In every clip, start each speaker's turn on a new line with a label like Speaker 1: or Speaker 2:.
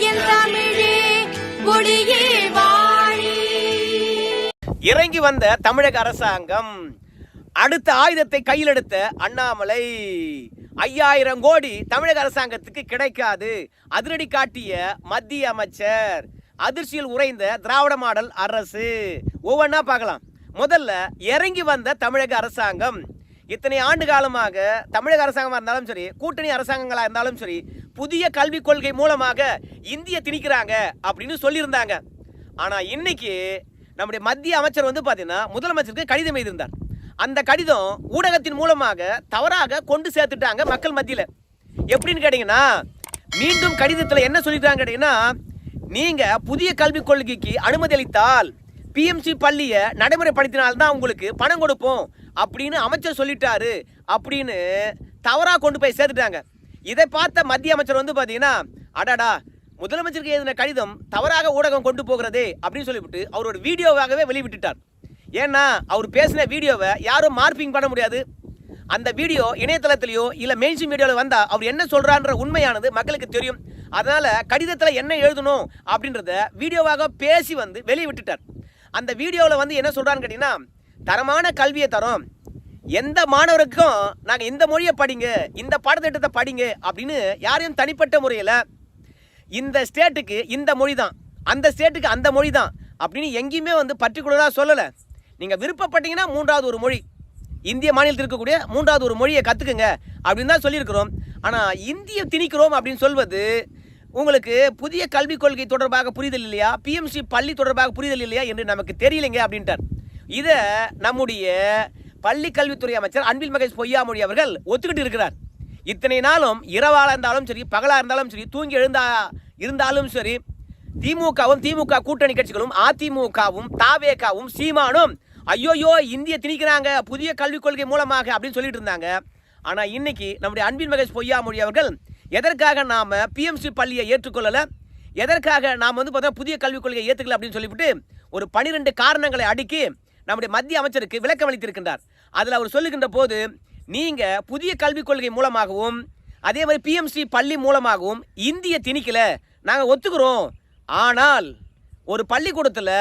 Speaker 1: என் தமிழே வாழி.
Speaker 2: இறங்கி வந்த தமிழக அரசாங்கம் அடுத்த ஆயுதத்தை கையில் எடுத்த அண்ணாமலை ஐயாயிரம் கோடி தமிழக அரசாங்கத்துக்கு கிடைக்காது. அதிரடி காட்டிய மத்திய அமைச்சர் அதிர்ச்சியில் உறைந்த திராவிட மாடல் அரசு. ஒவ்வொன்றா பார்க்கலாம். முதல்ல இறங்கி வந்த தமிழக அரசாங்கம் இத்தனை ஆண்டு காலமாக தமிழக அரசாங்கமாக இருந்தாலும் சரி கூட்டணி அரசாங்கங்களாக இருந்தாலும் சரி புதிய கல்விக் கொள்கை மூலமாக இந்திய திணிக்கிறாங்க அப்படின்னு சொல்லியிருந்தாங்க. ஆனால் இன்னைக்கு நம்முடைய மத்திய அமைச்சர் வந்து பார்த்தீங்கன்னா முதலமைச்சருக்கு கடிதம் எழுதியிருந்தார். அந்த கடிதம் ஊடகத்தின் மூலமாக தவறாக கொண்டு சேர்த்துட்டாங்க மக்கள் மத்தியில். எப்படின்னு கேட்டிங்கன்னா மீண்டும் கடிதத்தில் என்ன சொல்லிட்டாங்க கேட்டிங்கன்னா நீங்கள் புதிய கல்விக் கொள்கைக்கு அனுமதி அளித்தால் பிஎம்சி பள்ளியை நடைமுறைப்படுத்தினால்தான் உங்களுக்கு பணம் கொடுப்போம். அப்படின்னு அமைச்சர் சொல்லிட்டாரு அப்படின்னு தவறாக கொண்டு போய் சேர்த்துட்டாங்க. இதை பார்த்த மத்திய அமைச்சர் வந்து பார்த்தீங்கன்னா அடாடா முதலமைச்சருக்கு எழுதின கடிதம் தவறாக ஊடகம் கொண்டு போகிறதே அப்படின்னு சொல்லிவிட்டு அவர் ஒரு வீடியோவாகவே வெளிவிட்டுட்டார் ஏன்னா அவர் பேசின வீடியோவை யாரும் மார்பிங் பண்ண முடியாது. அந்த வீடியோ இணையதளத்திலேயோ இல்லை மெயின்ஸ்ட்ரீம் மீடியாவில் வந்தால் அவர் என்ன சொல்கிறான்ற உண்மையானது மக்களுக்கு தெரியும். அதனால் கடிதத்தில் என்ன எழுதணும் அப்படின்றத வீடியோவாக பேசி வந்து வெளியே விட்டுட்டார் அந்த வீடியோவில் வந்து என்ன சொல்கிறான்னு கேட்டிங்கன்னா தரமான கல்வியை தரோம். எந்த மாணவருக்கும் நாங்கள் இந்த மொழியை படிங்க இந்த பாடத்திட்டத்தை படிங்க அப்படின்னு யாரையும் தனிப்பட்ட முறையில் இந்த ஸ்டேட்டுக்கு இந்த மொழி தான் அந்த ஸ்டேட்டுக்கு அந்த மொழி தான் அப்படின்னு எங்கேயுமே வந்து பர்டிகுலராக சொல்லலை. நீங்கள் விருப்பப்பட்டீங்கன்னா மூன்றாவது ஒரு மொழி இந்திய மாநிலத்தில் இருக்கக்கூடிய மூன்றாவது ஒரு மொழியை கற்றுக்குங்க அப்படின்னு தான் சொல்லியிருக்கிறோம். ஆனால் இந்திய திணிக்கிறோம் அப்படின்னு சொல்வது உங்களுக்கு புதிய கல்விக் கொள்கை தொடர்பாக புரிதல் இல்லையா? பிஎம்சி பள்ளி தொடர்பாக புரிதல் இல்லையா? என்று நமக்கு தெரியலைங்க அப்படின்ட்டார். இதை நம்முடைய பள்ளி கல்வித்துறை அமைச்சர் அன்பில் மகேஷ் பொய்யாமொழி அவர்கள் ஒத்துக்கிட்டு இருக்கிறார். இத்தனை நாளும் இரவாக இருந்தாலும் சரி பகலாக இருந்தாலும் சரி தூங்கி எழுந்தா இருந்தாலும் சரி திமுகவும் திமுக கூட்டணி கட்சிகளும் அதிமுகவும் தாவேகாவும் சீமானும் ஐயோயோ இந்திய திணிக்கிறாங்க புதிய கல்விக் கொள்கை மூலமாக அப்படின்னு சொல்லிட்டு இருந்தாங்க. ஆனால் இன்னைக்கு நம்முடைய அன்பின் மகேஷ் பொய்யாமொழி அவர்கள் எதற்காக நாம் பிஎம்சி பள்ளியை ஏற்றுக்கொள்ளலை? எதற்காக நாம் வந்து பார்த்தா புதிய கல்விக் கொள்கையை ஏற்றுக்கல அப்படின்னு சொல்லிவிட்டு ஒரு பனிரெண்டு காரணங்களை அடுக்கி நம்முடைய மத்திய அமைச்சருக்கு விளக்கம் அளித்திருக்கின்றார் அதில் அவர் சொல்லுகின்ற போது நீங்கள் புதிய கல்விக் கொள்கை மூலமாகவும் அதே மாதிரி பிஎம்சி பள்ளி மூலமாகவும் இந்திய திணிக்கல நாங்கள் ஒத்துக்கிறோம். ஆனால் ஒரு பள்ளிக்கூடத்தில்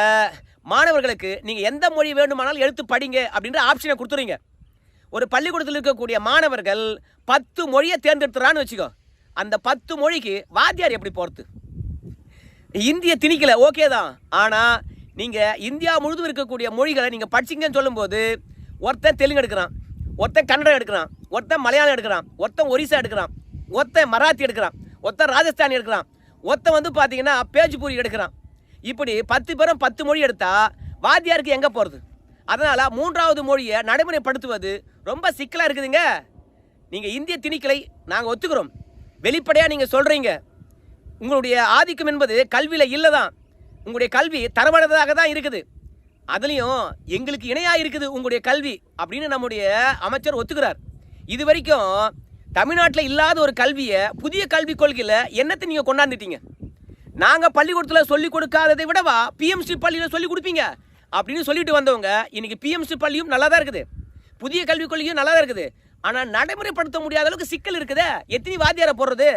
Speaker 2: மாணவர்களுக்கு நீங்கள் எந்த மொழி வேண்டுமானாலும் எடுத்து படிங்க அப்படின்ற ஆப்ஷனை கொடுத்துறீங்க. ஒரு பள்ளிக்கூடத்தில் இருக்கக்கூடிய மாணவர்கள் பத்து மொழியை தேர்ந்தெடுத்துறான்னு வச்சுக்கோ அந்த பத்து மொழிக்கு வாத்தியார் எப்படி போகிறது இந்திய திணிக்கல ஓகே தான். ஆனால் நீங்கள் இந்தியா முழுதும் இருக்கக்கூடிய மொழிகளை நீங்கள் படிச்சிங்கன்னு சொல்லும்போது ஒருத்தன் தெலுங்கு எடுக்கிறான் ஒருத்தன் கன்னடம் எடுக்கிறான் ஒருத்தன் மலையாளம் எடுக்கிறான் ஒருத்தன் ஒரிசா எடுக்கிறான் ஒருத்தன் மராத்தி எடுக்கிறான் ஒருத்தன் ராஜஸ்தானி எடுக்கிறான் ஒருத்தன் வந்து பார்த்தீங்கன்னா பேஜ்பூரி எடுக்கிறான். இப்படி பத்து பேரும் பத்து மொழி எடுத்தால் வாத்தியாருக்கு எங்கே போகிறது அதனால் மூன்றாவது மொழியை நடைமுறைப்படுத்துவது ரொம்ப சிக்கலாக இருக்குதுங்க. நீங்கள் இந்திய திணிக்கலை நாங்கள் ஒத்துக்கிறோம். வெளிப்படையாக நீங்கள் சொல்கிறீங்க உங்களுடைய ஆதிக்கம் என்பது கல்வியில் இல்லை தான் உங்களுடைய கல்வி தரமானதாக தான் இருக்குது. அதுலேயும் எங்களுக்கு இணையாக இருக்குது உங்களுடைய கல்வி அப்படின்னு நம்முடைய அமைச்சர் ஒத்துக்கிறார். இது வரைக்கும் தமிழ்நாட்டில் இல்லாத ஒரு கல்வியை புதிய கல்விக் கொள்கையில் என்னத்தை நீங்கள் கொண்டாந்துட்டீங்க? நாங்கள் பள்ளிக்கூடத்தில் சொல்லிக் கொடுக்காததை விடவா பிஎம்சி பள்ளியில் சொல்லிக் கொடுப்பீங்க? அப்படின்னு சொல்லிட்டு வந்தவங்க இன்றைக்கி பிஎம்சி பள்ளியும் நல்லா தான் இருக்குது. புதிய கல்விக் கொள்கையும் நல்லா தான் இருக்குது. ஆனால் நடைமுறைப்படுத்த முடியாத அளவுக்கு சிக்கல் இருக்குதே. எத்தனை வாத்தியாரை போடுறது?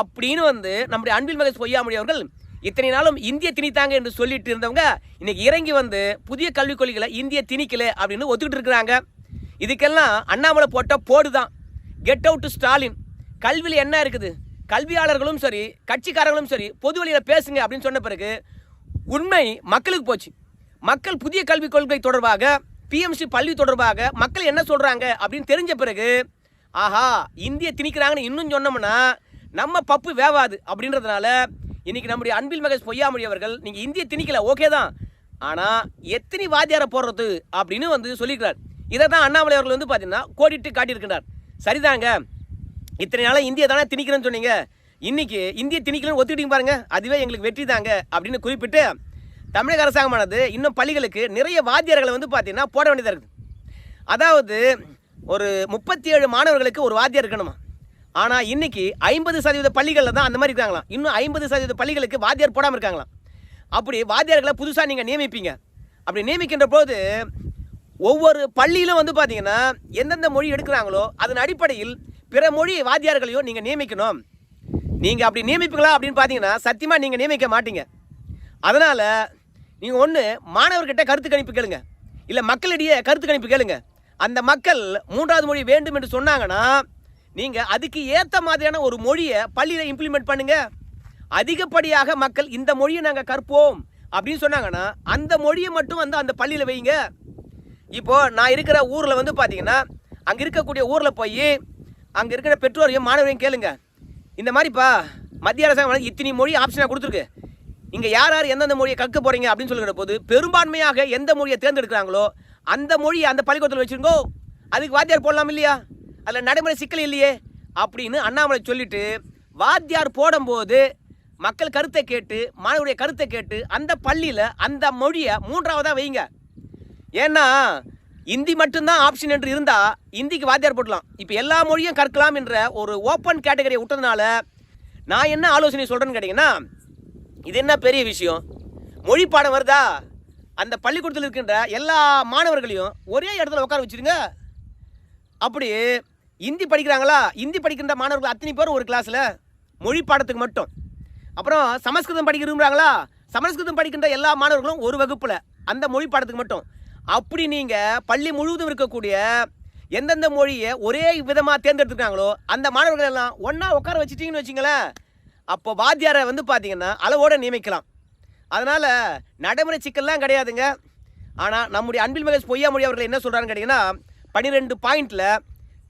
Speaker 2: அப்படின்னு வந்து நம்முடைய அன்பில் மகேஷ் பொய்யாமொழி அவர்கள் இத்தனை நாளும் இந்திய திணித்தாங்க என்று சொல்லிட்டு இருந்தவங்க இன்னைக்கு இறங்கி வந்து புதிய கல்விக் கொள்கைகளை இந்திய திணிக்கல அப்படின்னு ஒத்துக்கிட்டு இருக்கிறாங்க. இதுக்கெல்லாம் அண்ணாமலை போட்ட போடு தான் கெட் அவுட் ஸ்டாலின் கல்வியில் என்ன இருக்குது? கல்வியாளர்களும் சரி கட்சிக்காரர்களும் சரி பொது வழியில் பேசுங்க அப்படின்னு சொன்ன பிறகு உண்மை மக்களுக்கு போச்சு. மக்கள் புதிய கல்விக் கொள்கை தொடர்பாக பிஎம்சி பள்ளி தொடர்பாக மக்கள் என்ன சொல்கிறாங்க அப்படின்னு தெரிஞ்ச பிறகு ஆஹா இந்திய திணிக்கிறாங்கன்னு இன்னும் சொன்னோம்னா நம்ம பப்பு வேவாது அப்படின்றதுனால இன்னைக்கு நம்முடைய அன்பில் மகேஷ் பொய்யாமொழி அவர்கள் நீங்கள் இந்திய திணிக்கல ஓகே தான். ஆனால் எத்தனை வாத்தியாரை போடுறது அப்படின்னு வந்து சொல்லியிருக்கிறார். இதை தான் அண்ணாமலை அவர்கள் வந்து பார்த்தீங்கன்னா கோடிட்டு காட்டியிருக்கிறார் சரிதாங்க? இத்தனை நாளாக இந்திய தானே திணிக்கிறேன்னு சொன்னீங்க. இன்னைக்கு இந்திய திணிக்கலன்னு ஒத்துக்கிட்டீங்க பாருங்க. அதுவே எங்களுக்கு வெற்றி தாங்க அப்படின்னு குறிப்பிட்டு தமிழக அரசாங்கமானது இன்னும் பள்ளிகளுக்கு நிறைய வாத்தியார்களை வந்து பார்த்தீங்கன்னா போட வேண்டியதாக இருக்குது. அதாவது ஒரு முப்பத்தி ஏழு மாணவர்களுக்கு ஒரு வாத்தியார் இருக்கணுமா? ஆனால் இன்னைக்கு ஐம்பது சதவீத பள்ளிகளில் தான் அந்த மாதிரி இருக்காங்களாம். இன்னும் ஐம்பது சதவீத பள்ளிகளுக்கு வாத்தியார் போடாமல் இருக்காங்களாம். அப்படி வாத்தியார்களை புதுசாக நீங்கள் நியமிப்பீங்க. அப்படி நியமிக்கின்ற போது ஒவ்வொரு பள்ளியிலும் வந்து பார்த்தீங்கன்னா எந்தெந்த மொழி எடுக்கிறாங்களோ அதன் அடிப்படையில் பிற மொழி வாத்தியார்களையும் நீங்கள் நியமிக்கணும். நீங்கள் அப்படி நியமிப்பீங்களா அப்படின்னு பார்த்தீங்கன்னா சத்தியமாக நீங்கள் நியமிக்க மாட்டீங்க. அதனால் நீங்கள் ஒன்று மாணவர்கிட்ட கருத்து கணிப்பு கேளுங்க. இல்லை மக்களிடையே கருத்து கணிப்பு கேளுங்க. அந்த மக்கள் மூன்றாவது மொழி வேண்டும் என்று சொன்னாங்கன்னா நீங்கள் அதுக்கு ஏற்ற மாதிரியான ஒரு மொழியை பள்ளியில் இம்ப்ளிமெண்ட் பண்ணுங்க. அதிகப்படியாக மக்கள் இந்த மொழியை நாங்கள் கற்போம் அப்படின்னு சொன்னாங்கன்னா அந்த மொழியை மட்டும் வந்து அந்த பள்ளியில் வைங்க. இப்போ நான் இருக்கிற ஊரில் வந்து பார்த்தீங்கன்னா அங்கே இருக்கக்கூடிய ஊரில் போய் அங்கே இருக்கிற பெற்றோரையும் மாணவரையும் கேளுங்க. இந்த மாதிரிப்பா மத்திய அரசாங்கம் வந்து இத்தனை மொழி ஆப்ஷனாக கொடுத்துருக்கு. இங்கே யார் யார் எந்தெந்த மொழியை கற்க போகிறீங்க அப்படின்னு சொல்லுகிற போது பெரும்பான்மையாக எந்த மொழியை தேர்ந்தெடுக்கிறாங்களோ அந்த மொழியை அந்த பள்ளிக்கூடத்தில் வச்சுருங்கோ. அதுக்கு வாத்தியார் போடலாம் இல்லையா? அதில் நடைமுறை சிக்கல் இல்லையே அப்படின்னு அண்ணாமலை சொல்லிட்டு வாத்தியார் போடும்போது மக்கள் கருத்தை கேட்டு மாணவருடைய கருத்தை கேட்டு அந்த பள்ளியில் அந்த மொழியை மூன்றாவதாக வைங்க. ஏன்னா இந்தி மட்டும்தான் ஆப்ஷன் என்று இருந்தால் இந்திக்கு வாத்தியார் போடலாம் இப்போ எல்லா மொழியும் கற்கலாம் என்ற ஒரு ஓப்பன் கேட்டகரியை விட்டதுனால நான் என்ன ஆலோசனை சொல்கிறேன்னு கேட்டிங்கன்னா இது என்ன பெரிய விஷயம்? மொழி பாடம் வருதா? அந்த பள்ளிக்கூடத்தில் இருக்கின்ற எல்லா மாணவர்களையும் ஒரே இடத்துல உட்கார வச்சிருங்க. அப்படி இந்தி படிக்கிறாங்களா? இந்தி படிக்கின்ற மாணவர்கள் அத்தனை பேரும் ஒரு கிளாஸில் மொழி பாடத்துக்கு மட்டும். அப்புறம் சமஸ்கிருதம் படிக்க விரும்புகிறாங்களா சமஸ்கிருதம் படிக்கின்ற எல்லா மாணவர்களும் ஒரு வகுப்பில் அந்த மொழி பாடத்துக்கு மட்டும். அப்படி நீங்கள் பள்ளி முழுவதும் இருக்கக்கூடிய எந்தெந்த மொழியை ஒரே விதமாக தேர்ந்தெடுத்துருக்காங்களோ அந்த மாணவர்கள் எல்லாம் ஒன்றா உட்கார வச்சிட்டிங்கன்னு வச்சிங்களேன். அப்போ வாத்தியாரை வந்து பார்த்தீங்கன்னா அளவோடு நியமிக்கலாம். அதனால் நடைமுறை சிக்கல்லாம் கிடையாதுங்க. ஆனால் நம்முடைய அன்பில் மகேஷ் பொய்யாமொழி அவர்கள் என்ன சொல்கிறாருன்னு கேட்டிங்கன்னா பன்னிரெண்டு பாயிண்டில்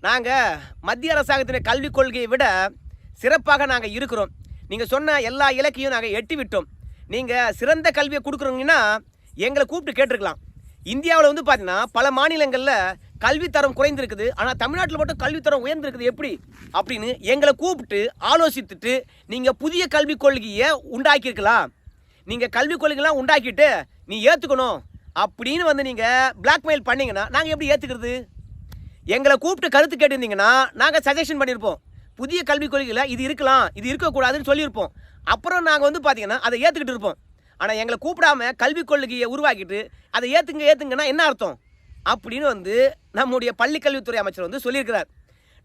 Speaker 2: நாங்கள் மத்திய அரசாங்கத்தின் கல்விக் கொள்கையை விட சிறப்பாக நாங்கள் இருக்கிறோம். நீங்கள் சொன்ன எல்லா இலக்கையும் நாங்கள் எட்டி விட்டோம் நீங்கள் சிறந்த கல்வியை கொடுக்குறீங்கன்னா எங்களை கூப்பிட்டு கேட்டிருக்கலாம். இந்தியாவில் வந்து பார்த்தீங்கன்னா பல மாநிலங்களில் கல்வித்தரம் குறைந்திருக்குது. ஆனால் தமிழ்நாட்டில் மட்டும் கல்வித்தரம் உயர்ந்திருக்குது. எப்படி? அப்படின்னு எங்களை கூப்பிட்டு ஆலோசித்துட்டு நீங்கள் புதிய கல்விக் கொள்கையை உண்டாக்கியிருக்கலாம். நீங்கள் கல்விக் கொள்கைலாம் உண்டாக்கிட்டு நீ ஏற்றுக்கணும் அப்படின்னு வந்து நீங்கள் பிளாக்மெயில் பண்ணிங்கன்னா நாங்கள் எப்படி ஏற்றுக்கிறது எங்களை கூப்பிட்டு கருத்து கேட்டிருந்தீங்கன்னா நாங்கள் சஜஷன் பண்ணியிருப்போம் புதிய கல்விக் கொள்கையில் இது இருக்கலாம் இது இருக்கக்கூடாதுன்னு சொல்லியிருப்போம். அப்புறம் நாங்கள் வந்து பார்த்தீங்கன்னா அதை ஏற்றுக்கிட்டு இருப்போம். ஆனால் எங்களை கூப்பிடாம கல்விக் கொள்கையை உருவாக்கிட்டு அதை ஏற்றுங்க ஏற்றுங்கன்னா என்ன அர்த்தம்? அப்படின்னு வந்து நம்முடைய பள்ளி கல்வித்துறை அமைச்சர் வந்து சொல்லியிருக்கிறார்.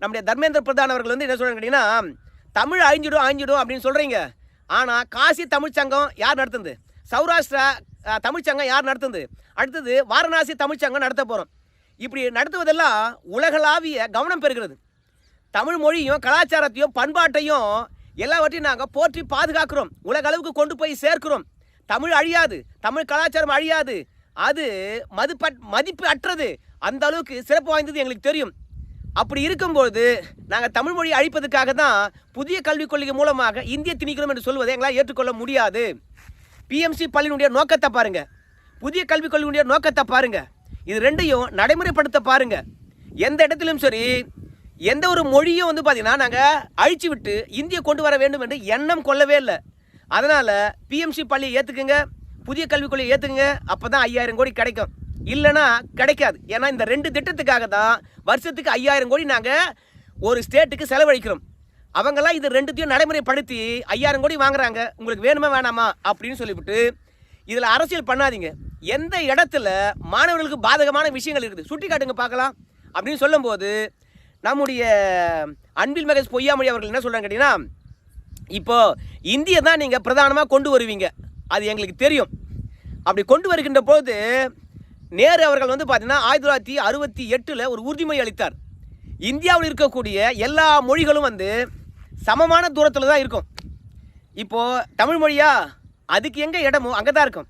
Speaker 2: நம்முடைய தர்மேந்திர பிரதான் அவர்கள் வந்து என்ன சொல்கிறாங்க கேட்டிங்கன்னா தமிழ் அழிஞ்சிடும் அழிஞ்சிடும் அப்படின்னு சொல்கிறீங்க ஆனால் காசி தமிழ்ச்சங்கம் யார் நடத்துது? சௌராஷ்டிரா தமிழ்ச்சங்கம் யார் நடத்துது? அடுத்தது வாரணாசி தமிழ்ச்சங்கம் நடத்த போகிறோம் இப்படி நடத்துவதெல்லாம் உலகளாவிய கவனம் பெறுகிறது. தமிழ் மொழியும் கலாச்சாரத்தையும் பண்பாட்டையும் எல்லாவற்றையும் நாங்கள் போற்றி பாதுகாக்கிறோம். உலக அளவுக்கு கொண்டு போய் சேர்க்கிறோம். தமிழ் அழியாது. தமிழ் கலாச்சாரம் அழியாது. அது மதிப்ப மதிப்பு அற்றது. அந்த அளவுக்கு சிறப்பு வாய்ந்தது எங்களுக்கு தெரியும். அப்படி இருக்கும்போது நாங்கள் தமிழ் மொழியை அழிப்பதற்காக தான் புதிய கல்விக் கொள்கை மூலமாக இந்திய திணிக்கணும் என்று சொல்வதை எங்களால் ஏற்றுக்கொள்ள முடியாது. பிஎம்சி பள்ளியினுடைய நோக்கத்தை பாருங்கள் புதிய கல்விக் கொள்கையினுடைய நோக்கத்தை பாருங்கள் இது ரெண்டையும் நடைமுறைப்படுத்த பாருங்க. எந்த இடத்துலையும் சரி எந்த ஒரு மொழியும் வந்து பார்த்தீங்கன்னா நாங்கள் அழிச்சு விட்டு இந்தியை கொண்டு வர வேண்டும் என்று எண்ணம் கொள்ளவே இல்லை. அதனால் பிஎம்சி பள்ளியை ஏற்றுக்குங்க புதிய கல்விக் கொள்கையை ஏற்றுக்குங்க அப்போ தான் ஐயாயிரம் கோடி கிடைக்கும். இல்லைன்னா கிடைக்காது. ஏன்னா இந்த ரெண்டு திட்டத்துக்காக தான் வருஷத்துக்கு ஐயாயிரம் கோடி நாங்கள் ஒரு ஸ்டேட்டுக்கு செலவழிக்கிறோம். அவங்கெல்லாம் இது ரெண்டுத்தையும் நடைமுறைப்படுத்தி ஐயாயிரம் கோடி வாங்குறாங்க. உங்களுக்கு வேணுமா வேணாமா அப்படின்னு சொல்லிவிட்டு இதில் அரசியல் பண்ணாதீங்க. எந்த இடத்துல மாணவர்களுக்கு பாதகமான விஷயங்கள் இருக்குது? சுட்டி காட்டுங்க பார்க்கலாம். அப்படின்னு சொல்லும்போது நம்முடைய அன்பில் மகேஷ் பொய்யாமொழி அவர்கள் என்ன சொல்கிறாங்க கேட்டிங்கன்னா இப்போ இந்தியை தான் நீங்கள் பிரதானமாக கொண்டு வருவீங்க. அது எங்களுக்கு தெரியும். அப்படி கொண்டு வருகின்ற போது நேரு அவர்கள் வந்து பார்த்தீங்கன்னா ஆயிரத்தி தொள்ளாயிரத்தி அறுபத்தி எட்டில் ஒரு உறுதிமொழி அளித்தார். இந்தியாவில் இருக்கக்கூடிய எல்லா மொழிகளும் வந்து சமமான தூரத்தில் தான் இருக்கும். இப்போது தமிழ் மொழியா? அதுக்கு எங்கே இடமோ அங்கே தான் இருக்கும்.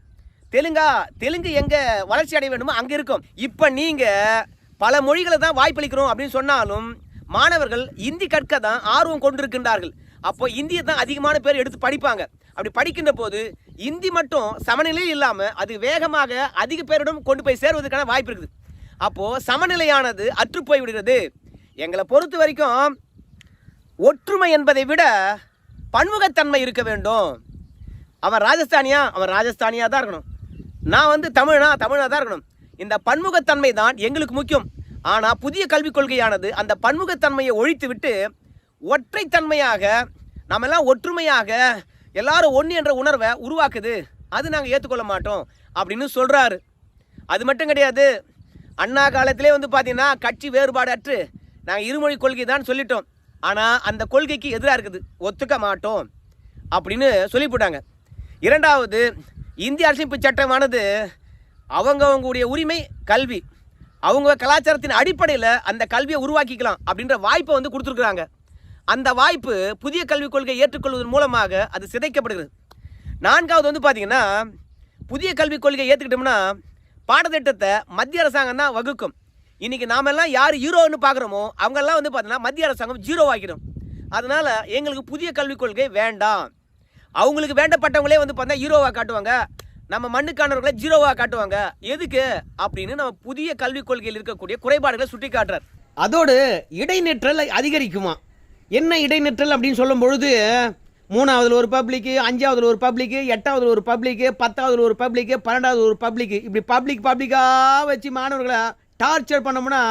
Speaker 2: தெலுங்கா தெலுங்கு எங்கே வளர்ச்சி அடைய வேண்டுமோ அங்கே இருக்கும். இப்போ நீங்கள் பல மொழிகளை தான் வாய்ப்பளிக்கிறோம் அப்படின்னு சொன்னாலும் மாணவர்கள் இந்தி கற்க தான் ஆர்வம் கொண்டிருக்கின்றார்கள். அப்போ இந்தியை தான் அதிகமான பேர் எடுத்து படிப்பாங்க. அப்படி படிக்கின்ற போது இந்தி மட்டும் சமநிலையில் இல்லாமல் அது வேகமாக அதிக பேரிடம் கொண்டு போய் சேருவதற்கான வாய்ப்பு இருக்குது. அப்போது சமநிலையானது அற்றுப்போய் விடுகிறது. எங்களை பொறுத்த வரைக்கும் ஒற்றுமை என்பதை விட பன்முகத்தன்மை இருக்க வேண்டும். அவன் ராஜஸ்தானியா? அவன் ராஜஸ்தானியாக தான் இருக்கணும். நான் வந்து தமிழனா தமிழாக தான் இருக்கணும். இந்த பன்முகத்தன்மை தான் எங்களுக்கு முக்கியம். ஆனால் புதிய கல்விக் கொள்கையானது அந்த பன்முகத்தன்மையை ஒழித்து விட்டு ஒற்றைத்தன்மையாக நம்ம எல்லாம் ஒற்றுமையாக எல்லாரும் ஒன்று என்ற உணர்வை உருவாக்குது. அது நாங்கள் ஏற்றுக்கொள்ள மாட்டோம் அப்படின்னு சொல்கிறாரு அது மட்டும் கிடையாது. அண்ணா காலத்திலே வந்து பார்த்தீங்கன்னா கட்சி வேறுபாடு அற்று நாங்கள் இருமொழி கொள்கை தான் சொல்லிட்டோம். ஆனால் அந்த கொள்கைக்கு எதிராக இருக்குது. ஒத்துக்க மாட்டோம் அப்படின்னு சொல்லி போட்டாங்க இரண்டாவது இந்திய அரசியமைப்பு சட்டமானது அவங்கவுங்களுடைய உரிமை கல்வி. அவங்க கலாச்சாரத்தின் அடிப்படையில் அந்த கல்வியை உருவாக்கிக்கலாம் அப்படின்ற வாய்ப்பை வந்து கொடுத்துருக்குறாங்க. அந்த வாய்ப்பு புதிய கல்விக் கொள்கை ஏற்றுக்கொள்வதன் மூலமாக அது சிதைக்கப்படுகிறது. நான்காவது வந்து பார்த்தீங்கன்னா புதிய கல்விக் கொள்கையை ஏற்றுக்கிட்டோம்னா பாடத்திட்டத்தை மத்திய அரசாங்கம் தான் வகுக்கும். இன்னைக்கு நாமெல்லாம் யார் ஹீரோன்னு பார்க்குறோமோ அவங்கெல்லாம் வந்து பார்த்தீங்கன்னா மத்திய அரசாங்கம் ஜீரோ ஆகிடும் அதனால் எங்களுக்கு புதிய கல்விக் கொள்கை வேண்டாம். அவங்களுக்கு வேண்டப்பட்டவங்களே வந்து பார்த்தா ஹீரோவாக காட்டுவாங்க. நம்ம மண்ணுக்கானவர்களை ஜீரோவாக காட்டுவாங்க. எதுக்கு? அப்படின்னு நம்ம புதிய கல்விக் கொள்கையில் இருக்கக்கூடிய குறைபாடுகளை சுட்டி காட்டுறார்
Speaker 3: அதோடு இடைநிற்றல் அதிகரிக்குமா? என்ன இடைநிற்றல் அப்படின்னு சொல்லும் பொழுது மூணாவதுல ஒரு பப்ளிக்கு அஞ்சாவதுல ஒரு பப்ளிக்கு எட்டாவதுல ஒரு பப்ளிக்கு பத்தாவதுல ஒரு பப்ளிக்கு பன்னெண்டாவது ஒரு பப்ளிக்கு இப்படி பப்ளிக் பப்ளிக்காக வச்சு மாணவர்களை டார்ச்சர் பண்ணோம்னா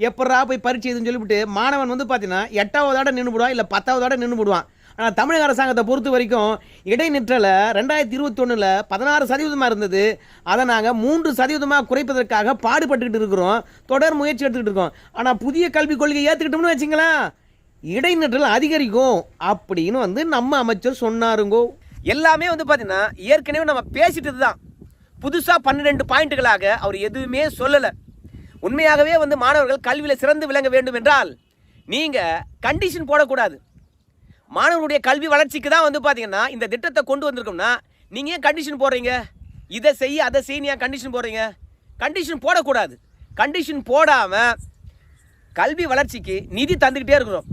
Speaker 3: எப்படா போய் பரீட்சை இதுன்னு சொல்லிவிட்டு மாணவன் வந்து பார்த்தீங்கன்னா எட்டாவதோட நின்று போடுவான் இல்லை பத்தாவதோட நின்று போடுவான் ஆனால் தமிழக அரசாங்கத்தை பொறுத்த வரைக்கும் இடைநிற்றலை ரெண்டாயிரத்தி இருபத்தொன்னில் பதினாறு சதவீதமாக இருந்தது. அதை நாங்கள் மூன்று சதவீதமாக குறைப்பதற்காக பாடுபட்டுக்கிட்டு இருக்கிறோம். தொடர் முயற்சி எடுத்துக்கிட்டு இருக்கோம். ஆனால் புதிய கல்விக் கொள்கையை ஏற்றுக்கிட்டோம்னு வச்சுங்களேன். இடைநிற்றல் அதிகரிக்கும் அப்படின்னு வந்து நம்ம அமைச்சர் சொன்னாருங்கோ.
Speaker 2: எல்லாமே வந்து பார்த்தீங்கன்னா ஏற்கனவே நம்ம பேசிட்டது தான் புதுசாக பன்னிரெண்டு பாயிண்ட்டுகளாக அவர் எதுவுமே சொல்லலை. உண்மையாகவே வந்து மாணவர்கள் கல்வியில் சிறந்து விளங்க வேண்டும் என்றால் நீங்கள் கண்டிஷன் போடக்கூடாது. மாணவர்களுடைய கல்வி வளர்ச்சிக்கு தான் வந்து பார்த்தீங்கன்னா இந்த திட்டத்தை கொண்டு வந்திருக்கோம்னா நீங்கள் ஏன் கண்டிஷன் போடுறீங்க? இதை செய்ய அதை செய்ய ஏன் கண்டிஷன் போடுறீங்க? கண்டிஷன் போடக்கூடாது. கண்டிஷன் போடாமல் கல்வி வளர்ச்சிக்கு நிதி தந்துக்கிட்டே இருக்கிறோம்.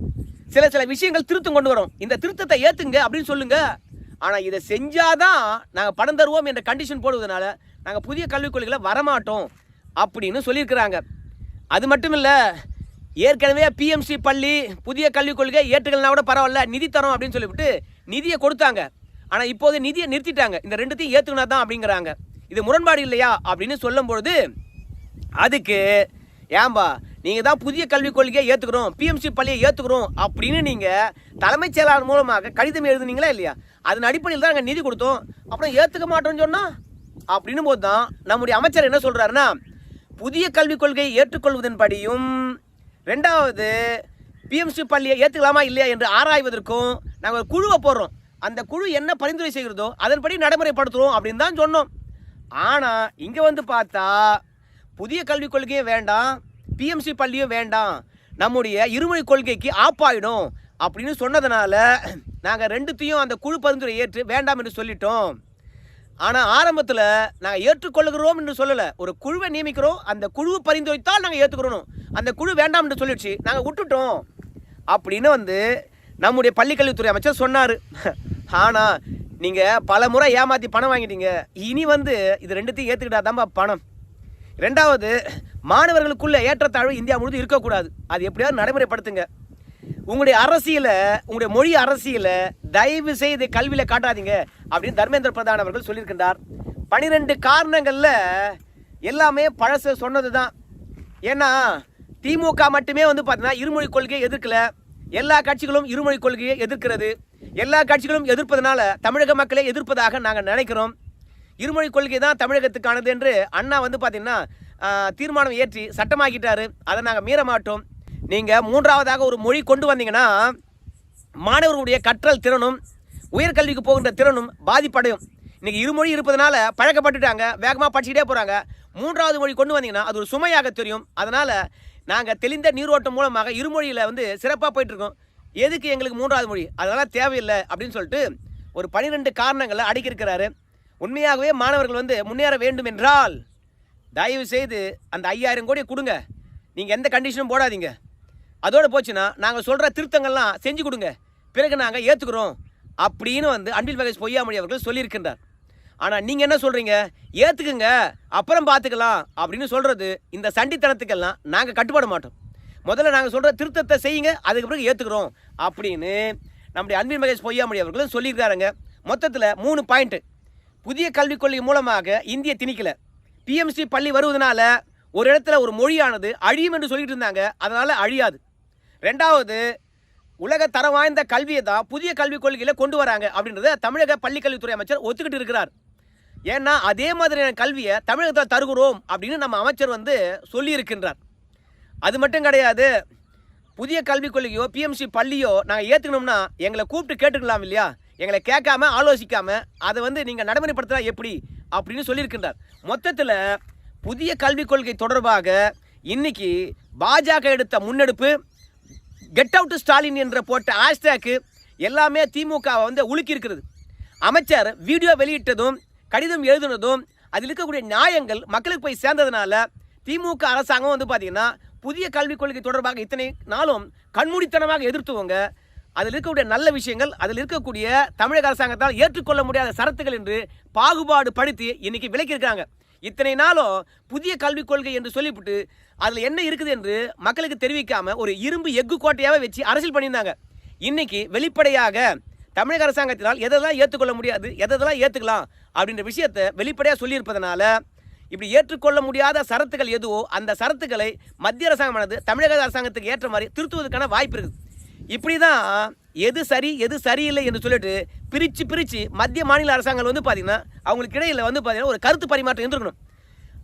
Speaker 2: சில சில விஷயங்கள் திருத்தம் கொண்டு வரோம். இந்த திருத்தத்தை ஏற்றுங்க அப்படின்னு சொல்லுங்க. ஆனால் இதை செஞ்சாதான் நாங்கள் பணம் தருவோம் என்ற கண்டிஷன் போடுவதனால நாங்கள் புதிய கல்விக் கொள்கைகளை வரமாட்டோம் அப்படின்னு சொல்லியிருக்கிறாங்க. அது மட்டும் இல்லை ஏற்கனவே பிஎம்சி பள்ளி புதிய கல்விக் கொள்கை ஏற்றுக்கலனா கூட பரவாயில்ல நிதி தரோம் அப்படின்னு சொல்லிவிட்டு நிதியை கொடுத்தாங்க. ஆனால் இப்போது நிதியை நிறுத்திட்டாங்க. இந்த ரெண்டுத்தையும் ஏற்றுக்கினா தான் அப்படிங்கிறாங்க. இது முரண்பாடு இல்லையா அப்படின்னு சொல்லும்பொழுது அதுக்கு ஏம்பா நீங்கள் தான் புதிய கல்விக் கொள்கையை ஏற்றுக்கிறோம் பிஎம்சி பள்ளியை ஏற்றுக்கிறோம் அப்படின்னு நீங்கள் தலைமைச் செயலாளர் மூலமாக கடிதம் எழுதுனீங்களா இல்லையா? அதன் அடிப்படையில் தான் நாங்கள் நிதி கொடுத்தோம். அப்புறம் ஏற்றுக்க மாட்டோம்னு சொன்னால் அப்படின்னும் போது தான் நம்முடைய அமைச்சர் என்ன சொல்கிறாருன்னா புதிய கல்விக் கொள்கையை ஏற்றுக்கொள்வதன்படியும் ரெண்டாவது பிஎம்சி பள்ளியை ஏற்றுக்கலாமா இல்லையா என்று ஆராய்வதற்கும் நாங்கள் ஒரு குழுவை போடுறோம். அந்த குழு என்ன பரிந்துரை செய்கிறதோ அதன்படி நடைமுறைப்படுத்துகிறோம் அப்படின்னு தான் சொன்னோம். ஆனால் இங்கே வந்து பார்த்தா புதிய கல்விக் கொள்கையும் வேண்டாம் பிஎம்சி பள்ளியும் வேண்டாம் நம்முடைய இருமொழி கொள்கைக்கு ஆப்பாயிடும் அப்படின்னு சொன்னதுனால நாங்கள் ரெண்டுத்தையும் அந்த குழு பரிந்துரை ஏற்று வேண்டாம் என்று சொல்லிட்டோம். ஆனால் ஆரம்பத்தில் நாங்கள் ஏற்றுக்கொள்கிறோம் என்று சொல்லலை. ஒரு குழுவை நியமிக்கிறோம். அந்த குழு பரிந்துரைத்தால் நாங்கள் ஏற்றுக்கிறோம் அந்த குழு வேண்டாம் என்று சொல்லிடுச்சு. நாங்கள் விட்டுட்டோம். அப்படின்னு வந்து நம்முடைய பள்ளிக்கல்வித்துறை அமைச்சர் சொன்னார். ஆனால் நீங்கள் பல முறை ஏமாற்றி பணம் வாங்கிட்டீங்க. இனி வந்து இது ரெண்டுத்தையும் ஏற்றுக்கிட்டாதான்பா பணம். ரெண்டாவது மாணவர்களுக்குள்ள ஏற்றத்தாழ்வு இந்தியா முழுதும் இருக்கக்கூடாது. அது எப்படியாவது நடைமுறைப்படுத்துங்க. உங்களுடைய அரசியலை உங்களுடைய மொழி அரசியலை தயவு செய்து கல்வியில் காட்டாதீங்க அப்படின்னு தர்மேந்திர பிரதான் அவர்கள் சொல்லியிருக்கின்றார். பனிரெண்டு காரணங்களில் எல்லாமே பழச சொன்னது தான் ஏன்னா திமுக மட்டுமே வந்து பார்த்தீங்கன்னா இருமொழி கொள்கையை எதிர்க்கல. எல்லா கட்சிகளும் இருமொழி கொள்கையை எதிர்க்கிறது. எல்லா கட்சிகளும் எதிர்ப்பதனால தமிழக மக்களை எதிர்ப்பதாக நாங்கள் நினைக்கிறோம். இருமொழி கொள்கை தான் தமிழகத்துக்கானது என்று அண்ணா வந்து பார்த்தீங்கன்னா தீர்மானம் ஏற்றி சட்டமாக்கிட்டாரு. அதை நாங்கள் மீற மாட்டோம். நீங்கள் மூன்றாவதாக ஒரு மொழி கொண்டு வந்தீங்கன்னா மாணவர்களுடைய கற்றல் திறனும் உயர்கல்விக்கு போகின்ற திறனும் பாதிப்படையும். இன்றைக்கி இருமொழி இருப்பதனால பழக்கப்பட்டுட்டாங்க வேகமாக படிச்சுக்கிட்டே போகிறாங்க மூன்றாவது மொழி கொண்டு வந்தீங்கன்னா அது ஒரு சுமையாக தெரியும். அதனால் நாங்கள் தெளிந்த நீரோட்டம் மூலமாக இருமொழியில் வந்து சிறப்பாக போயிட்டுருக்கோம். எதுக்கு எங்களுக்கு மூன்றாவது மொழி? அதனால் தேவையில்லை அப்படின்னு சொல்லிட்டு ஒரு பனிரெண்டு காரணங்களை அடுக்கியிருக்கிறாரு உண்மையாகவே மாணவர்கள் வந்து முன்னேற வேண்டும் என்றால் தயவு செய்து அந்த ஐயாயிரம் கோடியை கொடுங்க. நீங்கள் எந்த கண்டிஷனும் போடாதீங்க. அதோடு போச்சுன்னா நாங்கள் சொல்கிற திருத்தங்கள்லாம் செஞ்சு கொடுங்க. பிறகு நாங்கள் ஏற்றுக்கிறோம் அப்படின்னு வந்து அன்பில் மகேஷ் பொய்யாமொழி அவர்கள் சொல்லியிருக்கின்றார். ஆனால் நீங்கள் என்ன சொல்கிறீங்க ஏற்றுக்குங்க அப்புறம் பார்த்துக்கலாம் அப்படின்னு சொல்கிறது இந்த சண்டித்தனத்துக்கெல்லாம் நாங்கள் கட்டுப்பட மாட்டோம். முதல்ல நாங்கள் சொல்கிற திருத்தத்தை செய்யுங்க அதுக்கு பிறகு ஏற்றுக்கிறோம் அப்படின்னு நம்முடைய அன்பில் மகேஷ் பொய்யாமொழி அவர்களும் சொல்லியிருக்காருங்க. மொத்தத்தில் மூணு பாயிண்ட்டு புதிய கல்விக் கொள்கை மூலமாக இந்திய திணிக்கலை. பிஎம்சி பள்ளி வருவதனால ஒரு இடத்துல ஒரு மொழியானது அழியும் என்று சொல்லிட்டு இருந்தாங்க. அதனால் அழியாது. ரெண்டாவது உலக தரம் வாய்ந்த கல்வியை தான் புதிய கல்விக் கொள்கையில் கொண்டு வராங்க அப்படின்றத தமிழக பள்ளிக்கல்வித்துறை அமைச்சர் ஒத்துக்கிட்டு இருக்கிறார். ஏன்னா அதே மாதிரியான கல்வியை தமிழகத்தில் தருகிறோம் அப்படின்னு நம்ம அமைச்சர் வந்து சொல்லியிருக்கின்றார். அது மட்டும் கிடையாது புதிய கல்விக் கொள்கையோ பிஎம்சி பள்ளியோ நாங்கள் ஏற்றுக்கணும்னா எங்களை கூப்பிட்டு கேட்டுக்கலாம் இல்லையா? எங்களை கேட்காம ஆலோசிக்காமல் அதை வந்து நீங்கள் நடைமுறைப்படுத்தினா எப்படி அப்படின்னு சொல்லியிருக்கின்றார். மொத்தத்தில் புதிய கல்விக் கொள்கை தொடர்பாக இன்னைக்கு பாஜக எடுத்த முன்னெடுப்பு கெட் அவுட் ஸ்டாலின் என்ற போட்ட ஹேஷ்டேக்கு எல்லாமே திமுகவை வந்து உலுக்கியிருக்கிறது. அமைச்சர் வீடியோ வெளியிட்டதும் கடிதம் எழுதுனதும் அதில் இருக்கக்கூடிய நியாயங்கள் மக்களுக்கு போய் சேர்ந்ததுனால திமுக அரசாங்கம் வந்து பார்த்தீங்கன்னா புதிய கல்விக் கொள்கை தொடர்பாக இத்தனை நாளும் கண்மூடித்தனமாக எதிர்த்துவங்க. அதில் இருக்கக்கூடிய நல்ல விஷயங்கள் அதில் இருக்கக்கூடிய தமிழக அரசாங்கத்தால் ஏற்றுக்கொள்ள முடியாத சரத்துகள் என்று பாகுபாடு படுத்தி இன்னைக்கு விலக்கியிருக்காங்க இத்தனை நாளும் புதிய கல்விக் கொள்கை என்று சொல்லிவிட்டு அதில் என்ன இருக்குது என்று மக்களுக்கு தெரிவிக்காம ஒரு இரும்பு எஃகு கோட்டையாகவே வச்சு அரசியல் பண்ணியிருந்தாங்க. இன்னைக்கு வெளிப்படையாக தமிழக அரசாங்கத்தினால் எதெல்லாம் ஏற்றுக்கொள்ள முடியாது எதெல்லாம் ஏற்றுக்கலாம் அப்படின்ற விஷயத்தை வெளிப்படையாக சொல்லியிருப்பதனால இப்படி ஏற்றுக்கொள்ள முடியாத சரத்துகள் எதுவோ அந்த சரத்துக்களை மத்திய அரசாங்கமானது தமிழக அரசாங்கத்துக்கு ஏற்ற மாதிரி திருத்துவதற்கான வாய்ப்பு இருக்குது. இப்படி தான் எது சரி எது சரியில்லை என்று சொல்லிட்டு பிரித்து பிரித்து மத்திய மாநில அரசாங்கம் வந்து பார்த்திங்கன்னா அவங்களுக்கு இடையில் வந்து பார்த்திங்கன்னா ஒரு கருத்து பரிமாற்றம் இருந்திருக்கணும்.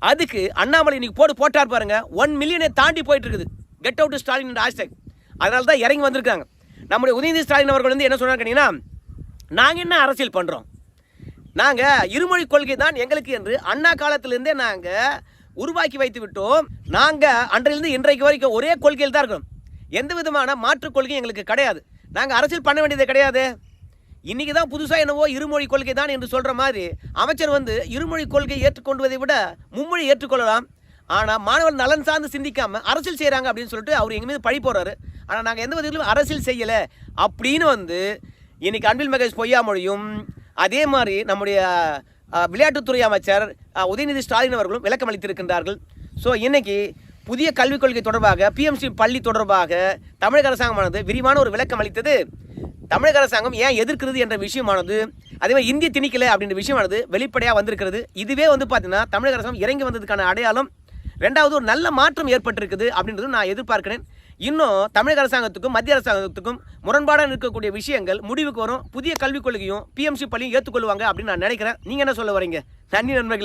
Speaker 2: அதுக்கு அண்ணாமலை இன்னைக்கு போட்டு போட்டார் பாருங்க. ஒன் மில்லியனை தாண்டி போயிட்டு இருக்குது கெட் அவுட் ஸ்டாலின் ஹேஷ்டேக் அதனால தான் இறங்கி வந்திருக்காங்க. நம்முடைய உதயநிதி ஸ்டாலின் அவர்கள் வந்து என்ன சொன்னார் கேட்டீங்கன்னா நாங்கள் என்ன அரசியல் பண்ணுறோம் நாங்கள் இருமொழி கொள்கை தான் எங்களுக்கு என்று அண்ணா காலத்திலேருந்தே நாங்கள் உருவாக்கி வைத்து விட்டோம். நாங்கள் அன்றையிலிருந்து இன்றைக்கு வரைக்கும் ஒரே கொள்கையில் தான் இருக்கிறோம். எந்த விதமான மாற்றுக் கொள்கையும் எங்களுக்கு கிடையாது. நாங்கள் அரசியல் பண்ண வேண்டியது கிடையாது. இன்னைக்கு தான் புதுசாக என்னவோ இருமொழி கொள்கை தான் என்று சொல்கிற மாதிரி அமைச்சர் வந்து இருமொழி கொள்கை ஏற்றுக்கொள்வதை விட மும்மொழி ஏற்றுக்கொள்ளலாம். ஆனால் மாணவர் நலன் சார்ந்து சிந்திக்காமல் அரசியல் செய்கிறாங்க அப்படின்னு சொல்லிட்டு அவர் எங்கள் மீது பழி போடுறாரு. ஆனால் நாங்கள் எந்த விதத்திலும் அரசியல் செய்யலை அப்படின்னு வந்து இன்றைக்கி அன்பில் மகேஷ் பொய்யாமொழியும் அதே மாதிரி நம்முடைய விளையாட்டுத்துறை அமைச்சர் உதயநிதி ஸ்டாலின் அவர்களும் விளக்கம் அளித்திருக்கின்றார்கள். ஸோ இன்றைக்கி புதிய கல்விக் கொள்கை தொடர்பாக பிஎம்சி பள்ளி தொடர்பாக தமிழக அரசாங்கமானது விரிவான ஒரு விளக்கம் அளித்தது. தமிழக அரசாங்கம் ஏன் எதிர்க்கிறது என்ற விஷயமானது அதே மாதிரி இந்திய திணிக்கலை அப்படின்ற விஷயமானது வெளிப்படையாக வந்திருக்கிறது. இதுவே வந்து பார்த்தீங்கன்னா தமிழக அரசாங்கம் இறங்கி வந்ததுக்கான அடையாளம் ரெண்டாவது ஒரு நல்ல மாற்றம் ஏற்பட்டிருக்குது அப்படின்றது நான் எதிர்பார்க்கிறேன். இன்னும் தமிழக அரசாங்கத்துக்கும் மத்திய அரசாங்கத்துக்கும் முரண்பாடாக இருக்கக்கூடிய விஷயங்கள் முடிவுக்கு வரும். புதிய கல்விக் கொள்கையும் பிஎம்சி பள்ளியும் ஏற்றுக்கொள்வாங்க அப்படின்னு நான் நினைக்கிறேன். நீங்கள் என்ன சொல்ல வரீங்க? நன்றி நண்பர்களே.